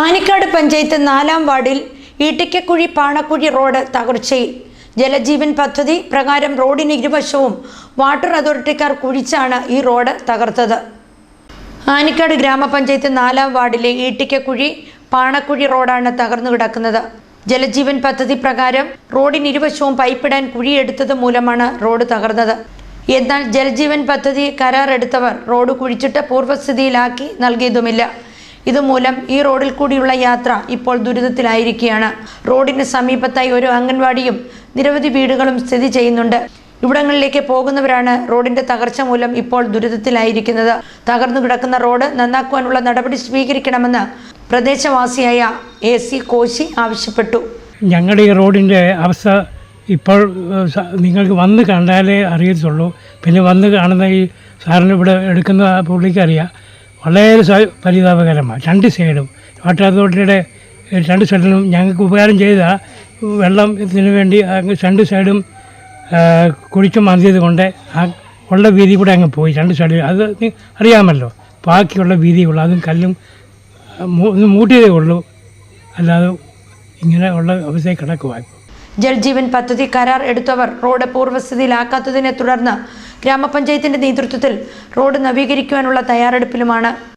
ആനിക്കാട് പഞ്ചായത്ത് നാലാം വാർഡിൽ ഈട്ടിക്കക്കുഴി പാണക്കുഴി റോഡ് തകർച്ചയിൽ. ജലജീവൻ പദ്ധതി പ്രകാരം റോഡിന് ഇരുവശവും വാട്ടർ അതോറിറ്റിക്കാർ കുഴിച്ചാണ് ഈ റോഡ് തകർത്തത്. ആനിക്കാട് ഗ്രാമപഞ്ചായത്ത് നാലാം വാർഡിലെ ഈട്ടിക്കക്കുഴി പാണക്കുഴി റോഡാണ് തകർന്നു കിടക്കുന്നത്. ജലജീവൻ പദ്ധതി പ്രകാരം റോഡിന് ഇരുവശവും പൈപ്പിടാൻ കുഴിയെടുത്തത് മൂലമാണ് റോഡ് തകർന്നത്. എന്നാൽ ജലജീവൻ പദ്ധതി കരാറെടുത്തവർ റോഡ് കുഴിച്ചിട്ട് പൂർവസ്ഥിതിയിലാക്കി നൽകിയതുമില്ല. ഇതുമൂലം ഈ റോഡിൽ കൂടിയുള്ള യാത്ര ഇപ്പോൾ ദുരിതത്തിലായിരിക്കുകയാണ്. റോഡിന് സമീപത്തായി ഒരു അംഗൻവാടിയും നിരവധി വീടുകളും സ്ഥിതി ചെയ്യുന്നുണ്ട്. ഇവിടങ്ങളിലേക്ക് പോകുന്നവരാണ് റോഡിന്റെ തകർച്ച മൂലം ഇപ്പോൾ ദുരിതത്തിലായിരിക്കുന്നത്. തകർന്നു കിടക്കുന്ന റോഡ് നന്നാക്കുവാനുള്ള നടപടി സ്വീകരിക്കണമെന്ന് പ്രദേശവാസിയായ എ സി കോശി ആവശ്യപ്പെട്ടു. ഞങ്ങളുടെ ഈ റോഡിന്റെ അവസ്ഥ ഇപ്പോൾ നിങ്ങൾക്ക് വന്ന് കണ്ടാലേ അറിയത്തുള്ളൂ. പിന്നെ വന്ന് കാണുന്ന ഈ സാറിന് ഇവിടെ എടുക്കുന്ന പുള്ളിക്കറിയാം വളരെ പരിതാപകരമാണ്. രണ്ട് സൈഡും. വാട്ടർ അതോറിറ്റിയുടെ രണ്ട് സൈഡിലും ഞങ്ങൾക്ക് ഉപകാരം ചെയ്ത വെള്ളത്തിന് വേണ്ടി രണ്ട് സൈഡും കുഴിച്ചു മന്തിയത് കൊണ്ട് ആ ഉള്ള വീതി കൂടെ അങ്ങ് പോയി. രണ്ട് സൈഡിൽ അത് അറിയാമല്ലോ. ബാക്കിയുള്ള വീതിയുള്ള അതും കല്ലും ഒന്ന് മൂട്ടിയതേ ഉള്ളൂ. അല്ലാതെ ഇങ്ങനെ ഉള്ള അവസ്ഥയിൽ കിടക്കുവാൻ. ജൽജീവൻ പദ്ധതി കരാർ എടുത്തവർ റോഡ് പൂർവസ്ഥിതിയിലാക്കാത്തതിനെ തുടർന്ന് ഗ്രാമപഞ്ചായത്തിന്റെ നേതൃത്വത്തിൽ റോഡ് നവീകരിക്കുവാനുള്ള തയ്യാറെടുപ്പിലുമാണ്